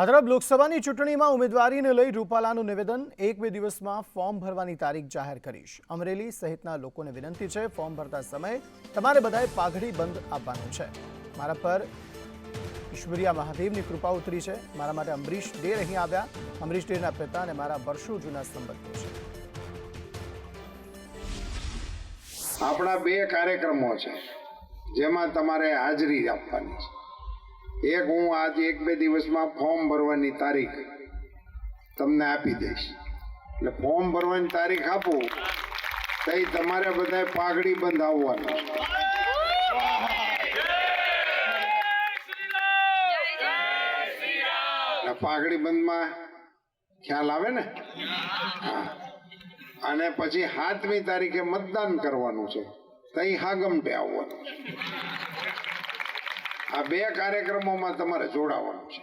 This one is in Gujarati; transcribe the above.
આ તરફ લોકસભાની ચૂંટણીમાં ઉમેદવારીને લઈ રૂપાલાનું નિવેદન, એક બે દિવસમાં ફોર્મ ભરવાની તારીખ જાહેર કરીશ. અમરેલી સહિતના લોકોને વિનંતી છે, ફોર્મ ભરતા સમયે તમારે બધાએ પાઘડી બંધ આપવાનું છે. મારા પર ઈશ્વરિયા મહાદેવની કૃપા ઉતરી છે. મારા માટે અમરીશ ડેર અહીં આવ્યા. અમરીશ ડેરના પિતા અને મારા વર્ષો જૂના સંબંધો છે. આપણા બે કાર્યક્રમો છે, જેમાં તમારે હાજરી આપવાની છે. એક હું આજ એક બે દિવસમાં ફોર્મ ભરવાની તારીખ તમને આપી દઈશ. એટલે ફોર્મ ભરવાની તારીખ આપો, તો તમારે બધા પાઘડી બંધ આવવાનું પાઘડી બંધમાં ખ્યાલ આવે ને? હા. અને પછી સાતમી તારીખે મતદાન કરવાનું છે તઈ હાગમટે આવવાનું. આ બે કાર્યક્રમોમાં તમારે જોડાવાનું છે.